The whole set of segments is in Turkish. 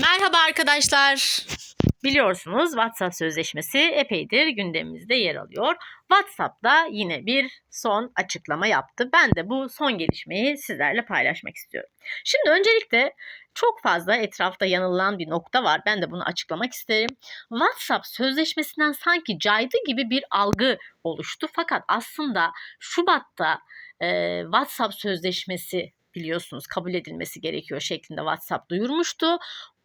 Merhaba arkadaşlar. Biliyorsunuz WhatsApp sözleşmesi epeydir gündemimizde yer alıyor. WhatsApp da yine bir son açıklama yaptı. Ben de bu son gelişmeyi sizlerle paylaşmak istiyorum. Şimdi öncelikle çok fazla etrafta yanılan bir nokta var. Ben de bunu açıklamak isterim. WhatsApp sözleşmesinden sanki caydı gibi bir algı oluştu. Fakat aslında Şubat'ta e, WhatsApp sözleşmesi biliyorsunuz kabul edilmesi gerekiyor şeklinde WhatsApp duyurmuştu.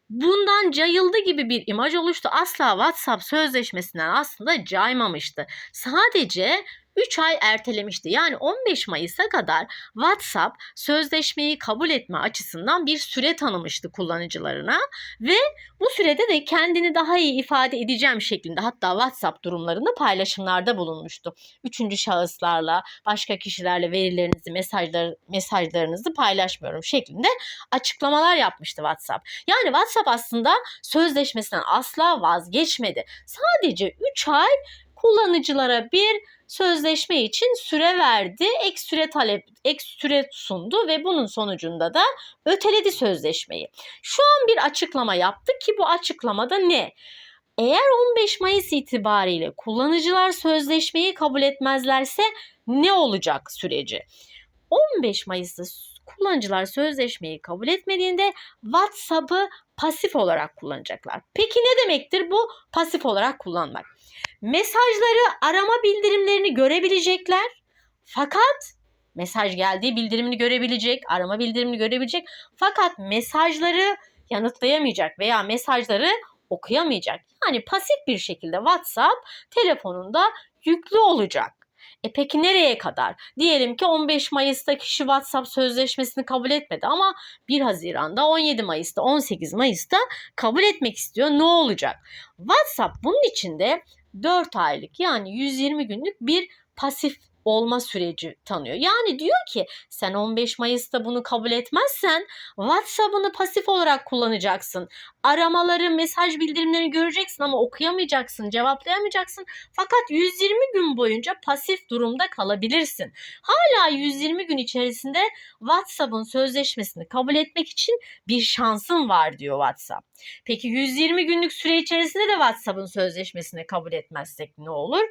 Bundan cayıldı gibi bir imaj oluştu. Asla WhatsApp sözleşmesinden aslında caymamıştı. Sadece 3 ay ertelemişti. Yani 15 Mayıs'a kadar WhatsApp sözleşmeyi kabul etme açısından bir süre tanımıştı kullanıcılarına ve bu sürede de kendini daha iyi ifade edeceğim şeklinde hatta WhatsApp durumlarında paylaşımlarda bulunmuştu. Üçüncü şahıslarla, başka kişilerle verilerinizi, mesajlar, mesajlarınızı paylaşmıyorum şeklinde açıklamalar yapmıştı WhatsApp. Yani WhatsApp aslında sözleşmesinden asla vazgeçmedi. Sadece 3 ay kullanıcılara bir sözleşme için süre verdi. Ek süre talep, ek süre sundu ve bunun sonucunda da öteledi sözleşmeyi. Şu an bir açıklama yaptı ki bu açıklamada ne? Eğer 15 Mayıs itibariyle kullanıcılar sözleşmeyi kabul etmezlerse ne olacak süreci? 15 Mayıs'ta kullanıcılar sözleşmeyi kabul etmediğinde WhatsApp'ı pasif olarak kullanacaklar. Peki ne demektir bu pasif olarak kullanmak? Mesajları arama bildirimlerini görebilecekler. Fakat mesaj geldiği bildirimini görebilecek, arama bildirimini görebilecek. Fakat mesajları yanıtlayamayacak veya mesajları okuyamayacak. Yani pasif bir şekilde WhatsApp telefonunda yüklü olacak. E peki nereye kadar? Diyelim ki 15 Mayıs'ta kişi WhatsApp sözleşmesini kabul etmedi ama 1 Haziran'da, 17 Mayıs'ta, 18 Mayıs'ta kabul etmek istiyor. Ne olacak? WhatsApp bunun içinde 4 aylık yani 120 günlük bir pasif olma süreci tanıyor. Yani diyor ki sen 15 Mayıs'ta bunu kabul etmezsen WhatsApp'ını pasif olarak kullanacaksın. Aramaları, mesaj bildirimlerini göreceksin ama okuyamayacaksın, cevaplayamayacaksın. Fakat 120 gün boyunca pasif durumda kalabilirsin. Hala 120 gün içerisinde WhatsApp'ın sözleşmesini kabul etmek için bir şansın var diyor WhatsApp. Peki 120 günlük süre içerisinde de WhatsApp'ın sözleşmesini kabul etmezsek ne olur?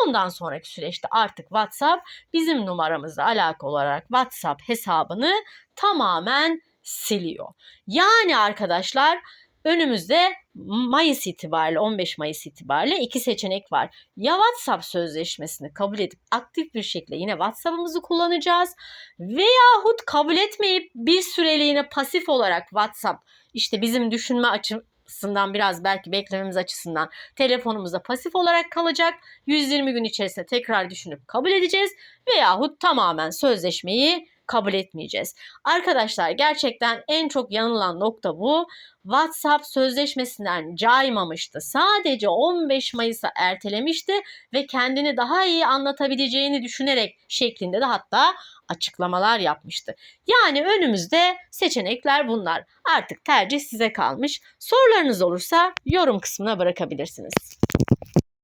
Ondan sonraki süreçte artık WhatsApp bizim numaramızla alakalı olarak WhatsApp hesabını tamamen siliyor. Yani arkadaşlar önümüzde Mayıs itibariyle 15 Mayıs itibariyle iki seçenek var. Ya WhatsApp sözleşmesini kabul edip aktif bir şekilde yine WhatsApp'ımızı kullanacağız veyahut kabul etmeyip bir süreliğine pasif olarak WhatsApp işte bizim düşünme açı, açısından biraz belki beklememiz açısından telefonumuzda pasif olarak kalacak. 120 gün içerisinde tekrar düşünüp kabul edeceğiz veyahut tamamen sözleşmeyi kabul etmeyeceğiz. Arkadaşlar gerçekten en çok yanılan nokta bu. WhatsApp sözleşmesinden caymamıştı. Sadece 15 Mayıs'a ertelemişti ve kendini daha iyi anlatabileceğini düşünerek şeklinde de hatta açıklamalar yapmıştı. Yani önümüzde seçenekler bunlar. Artık tercih size kalmış. Sorularınız olursa yorum kısmına bırakabilirsiniz.